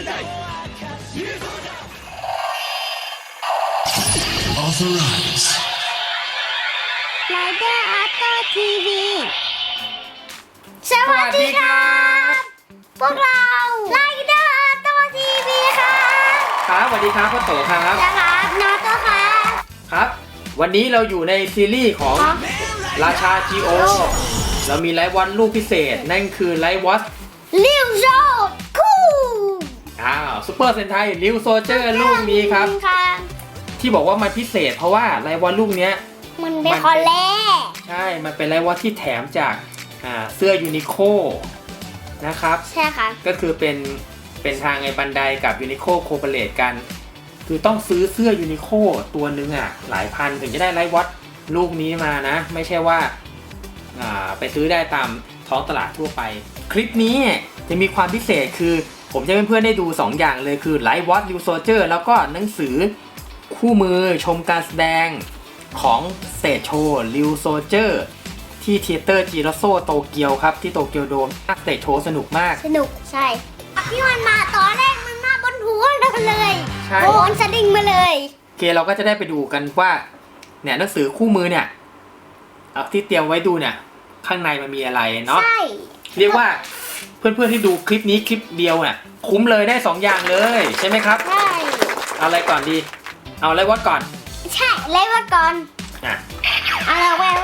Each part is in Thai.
Authorize. ไรเดอร์อาร์โต้ทีวีสวัสดีครับพวกเราไรเดอร์อาร์โต้ทีวีครับครับสวัสดีครับพ่อโตครับ นะครับนาโต้ครับครับ วันนี้เราอยู่ในซีรีส์ของครับราชาจีโอ เรามีไลฟ์วัดลูกพิเศษ นั่นคือไลฟ์วัดลิวโชคู่อ้าว ซูเปอร์เซนไทลิวโซเจอร์ลูกนี้ครับครับ ที่บอกว่ามันพิเศษเพราะว่าไลฟ์วัดลูกเนี้ย มันเป็นคอลเล่ใช่ มันเป็นไลฟ์วัดที่แถมจากอ่าเสื้อยูนิโคนะครับ ใช่ค่ะ ก็คือเป็นเป็นทางไอ้บันไดกับยูนิโคโคเปเลตกัน คือต้องซื้อเสื้อยูนิโคตัวนึงอะ หลายพันถึงจะได้ไลฟ์วัดลูกนี้มานะ ไม่ใช่ว่าอ่าไปซื้อได้ตามท้องตลาดทั่วไป คลิปนี้จะมีความพิเศษคือ ผมจะให้เพื่อนๆได้ดู 2 อย่างเลยคือไลฟ์วัดลิวโซเจอร์แล้วก็หนังสือคู่มือชมการแสดงของสเตจโชว์ลิวโซเจอร์ที่เทเตอร์จิโรโซโตเกียวครับ ที่โตเกียวโดมสเตจโชว์สนุกมาก สนุกใช่ที่มันมาตอนแรกมันมาบนหัวเราเลยใช่โอนสลิงมาเลยโอเคเราก็จะได้ไปดูกันว่าเนี่ยหนังสือคู่มือเนี่ยเอาที่เตรียมไว้ดูเนี่ย ข้างในมันมีอะไรเนาะใช่เรียกว่า เพื่อนๆที่ดูคลิปนี้คลิปเดียวเนี่ยคุ้มเลยได้ 2 อย่างเลยใช่ไหมครับ ใช่ เอาอะไรก่อนดี เอาอะไรวัดก่อนใช่เลยว่าก่อนอะเอาละแวว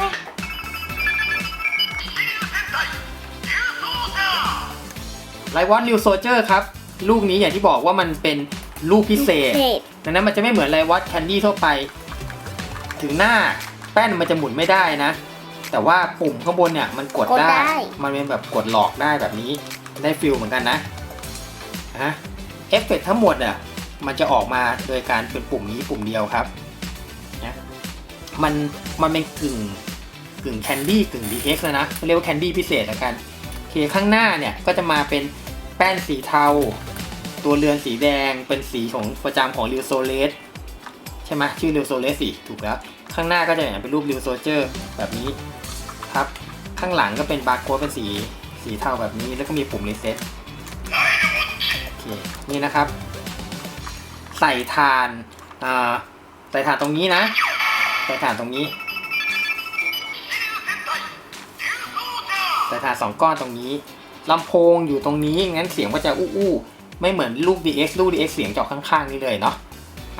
ไลวอตลิวโซเจอร์ครับ ลูกนี้อย่างที่บอกว่ามันเป็นลูกพิเศษเศษดังนั้นมันจะไม่เหมือนไลวอตแคนดี้ทั่วไป ถึงหน้าแป้นมันจะหมุนไม่ได้นะ แต่ว่าปุ่มข้างบนเนี่ยมันกดกดได้ ได้ มันเป็นแบบกดหลอกได้แบบนี้ ได้ฟิลเหมือนกันนะฮะเอฟเฟกต์ทั้งหมดอะมันจะออกมาโดยการเป็นปุ่มนี้ปุ่มเดียวครับนะมันมันเป็นกึ่งกึ่งแคนดี้กึ่ง DX แล้วนะเรียกว่าแคนดี้พิเศษแล้วกันโอเคข้างหน้าเนี่ยก็จะมาเป็นแป้นสีเทา ตัวเรือนสีแดงเป็นสีของประจำของริวโซเลสใช่ไหมชื่อริวโซเลสสิถูกแล้ว ข้างหน้าก็จะอย่างเป็นรูปริวโซเจอร์แบบนี้ ครับ ข้างหลังก็เป็นบาร์โค้ดเป็นสีสีเทาแบบนี้ แล้วก็มีปุ่มรีเซ็ตโอเค นี่นะครับ ใส่ฐานอ่าใส่ฐานตรงนี้นะ ใส่ฐานตรงนี้ ใส่ฐานสองก้อนตรงนี้ลำโพงอยู่ตรงนี้ งั้นเสียงก็จะอู้อู้ไม่เหมือนลูก DX ลูก DX เสียงจะออกข้างๆ นี่เลยเนาะ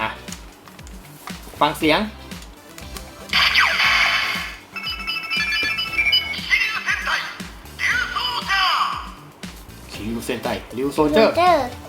อะ ฟังเสียง せたい。リュちゃ。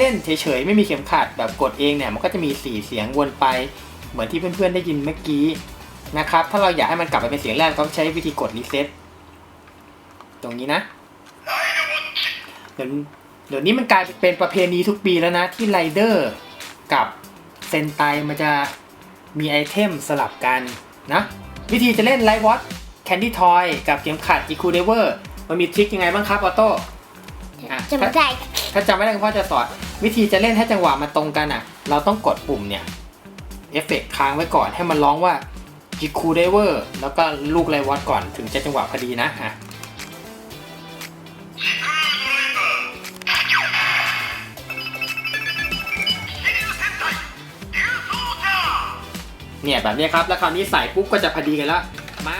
เล่นเฉยๆไม่มีเข็มขัดแบบกดเองเนี่ยมันก็จะมีสีเสียงวนไป เหมือนที่เพื่อนๆได้ยินเมื่อกี้นะครับ ถ้าเราอยากให้มันกลับไปเป็นเสียงแรกต้องใช้วิธีกดรีเซ็ตตรงนี้นะเดี๋ยวเดี๋ยวนี้มันกลายเป็นประเพณีทุกปีแล้วนะ ที่ไรเดอร์กับเซนไตมันจะมีไอเทมสลับกันนะวิธีจะเล่นไลวอตแคนดี้ทอยกับเข็มขัดอีคูเดเวอร์มันมีทริคยังไงบ้างครับออโต้จำไม่ได้ถ้าจำไม่ได้คุณพ่อจะสอน วิธีจะเล่นให้จังหวะมันตรงกันอะ เราต้องกดปุ่มเนี่ยเอฟเฟกค้างไว้ก่อนให้มันร้องว่าจิคูเดเวอร์แล้วก็ลูกไรวอตก่อนถึงจะจังหวะพอดีนะฮะเนี่ยแบบนี้ครับ แล้วคราวนี้ใส่ปุ๊บก็จะพอดีกันแล้ว มา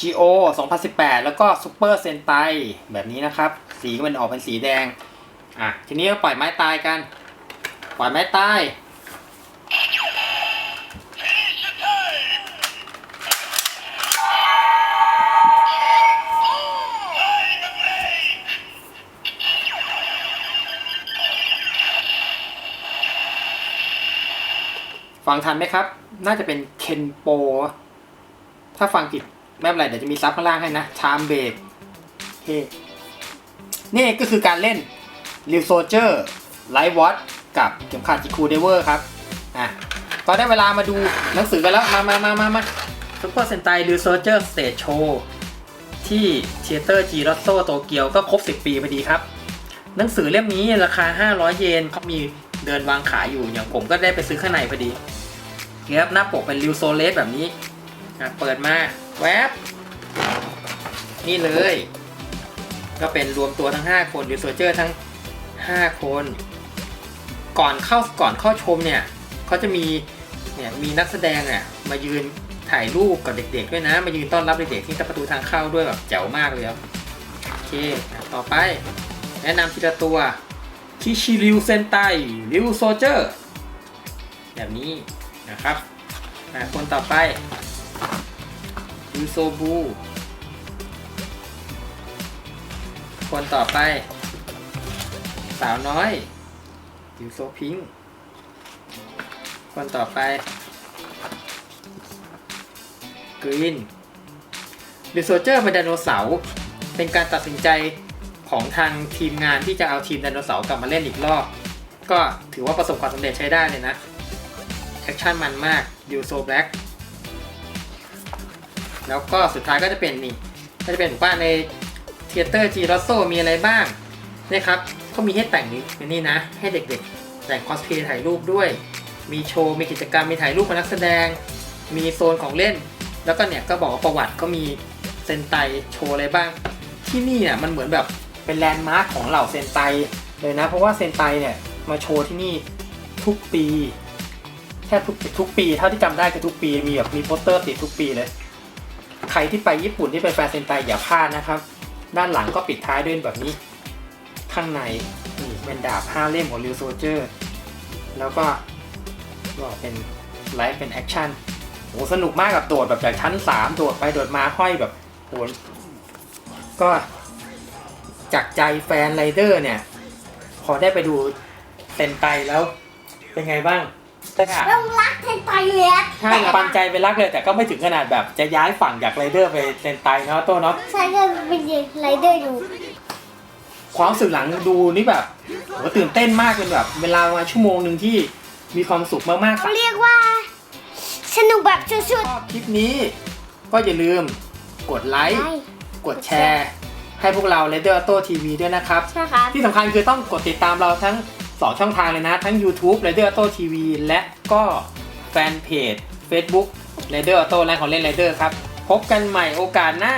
GO 2018 แล้วก็ Super Sentai แบบนี้นะครับ สีมันออกเป็นสีแดง อะ ทีนี้ก็ปล่อยไม้ตายกัน ปล่อยไม้ตาย ฟังทันไหมครับ น่าจะเป็นเคนโป ถ้าฟังผิด ไม่เป็นไรเดี๋ยวจะมีซับข้างล่างให้นะชามเบรกเฮนี่ก็คือการเล่น r ิวโซเจอร์ไลท์วอตกับเข็มขัดจิคูเดเวอร์ครับอะก็ได้เวลามาดูหนังสือกันแล้ว มามามามามาซุปเปอร์เซนไตริวโซเจอร์สเตจโชว์ที่เทเตอร์จีรอสโซโตเกียวก็ครบ 10 ปีพอดีครับ หนังสือเล่มนี้ราคา 500 เยนเขามีเดินวางขายอยู่อย่างผมก็ได้ไปซื้อข้างในพอดีครับหน้าปกเป็นริวโซเลสแบบนี้อะเปิดมา แวบนี่เลย ก็เป็นรวมตัวทั้ง 5 คนริวโซเจอร์ทั้ง 5 คน ก่อนเข้าก่อนเข้าชมเนี่ยเขาจะมีเนี่ยมีนักแสดงอะมายืนถ่ายรูปกับเด็กๆด้วยนะ มายืนต้อนรับเด็กๆที่ประตูทางเข้าด้วยแบบแจ๋วมากเลยครับโอเคต่อไป แนะนำทีละตัวคิชิริวเซนไตริวโซเจอร์แบบนี้นะครับคนต่อไป ริวโซบูคนต่อไป สาวน้อยริวโซพิง คนต่อไปกรีนริวโซเจอร์เป็นไดโนเสาร์เป็นการตัดสินใจของทางทีมงานที่จะเอาทีมไดโนเสาร์กลับมาเล่นอีกรอบ ก็ถือว่าประสบความสำเร็จใช้ได้เลยนะ แอคชั่นมันมากยูโซแบล็ก แล้วก็สุดท้ายก็จะเป็นนี่ก็จะเป็นว่าในเทเตอร์จีรอสโซมีอะไรบ้างนะครับก็มีให้แต่งนี่นี่นะ ให้เด็กๆ แต่งคอสเพลย์ถ่ายรูปด้วย มีโชว์ มีกิจกรรม มีถ่ายรูปกับนักแสดง มีโซนของเล่น แล้วก็เนี่ยก็บอกว่าประวัติก็มีเซนไตโชว์อะไรบ้าง ที่นี่เนี่ยมันเหมือนแบบเป็นแลนด์มาร์คของเหล่าเซนไตเลยนะ เพราะว่าเซนไตเนี่ยมาโชว์ที่นี่ทุกปีแค่ทุกทุกปีเท่าที่จำได้คือทุกปีมีแบบมีโปสเตอร์ติดทุกปีเลย ใครที่ไปญี่ปุ่นที่เป็นแฟนเซนไตอย่าพลาดนะครับ ด้านหลังก็ปิดท้ายด้วยแบบนี้ ข้างในนี่เป็นดาบห้าเล่มของริวโซเจอร์แล้วก็ก็เป็นไลฟ์เป็นแอคชั่นโหสนุกมากกับโดดแบบจากชั้น3โดดไปโดดมาห้อยแบบโหก็จากใจแฟนไรเดอร์เนี่ย พอได้ไปดูเซนไตแล้วเป็นไงบ้างแต่ค่ะต้องรักเทน ไตเลยอะใช่ปันใจไปรักเลยแต่ก็ไม่ถึงขนาดแบบจะย้ายฝั่งจากไรเดอร์ไปเซนไตเนาะโต้เนาะใช่ก็เป็นไรเดอร์อยู่ความรู้สึกหลังดูนี่แบบโหตื่นเต้นมากเป็นแบบ เวลามาชั่วโมงหนึ่งที่มีความสุขมากๆเขาเรียกว่า สนุกแบบสุดชอบคลิปนี้ ก็อย่าลืมกดไลๆค์ใช่กดแชร์ ให้พวกเรา r a d i o Auto TV ด้วยนะครับ ใช่ครับที่สำคัญคือต้องกดติดตามเราทั้ง 2 ช่องทางเลยนะ ทั้ง YouTube r a d i o Auto TV และก็ แฟนเพจ Facebook r a d e r Auto และของเล่น r a d e r ครับ พบกันใหม่โอกาสหน้า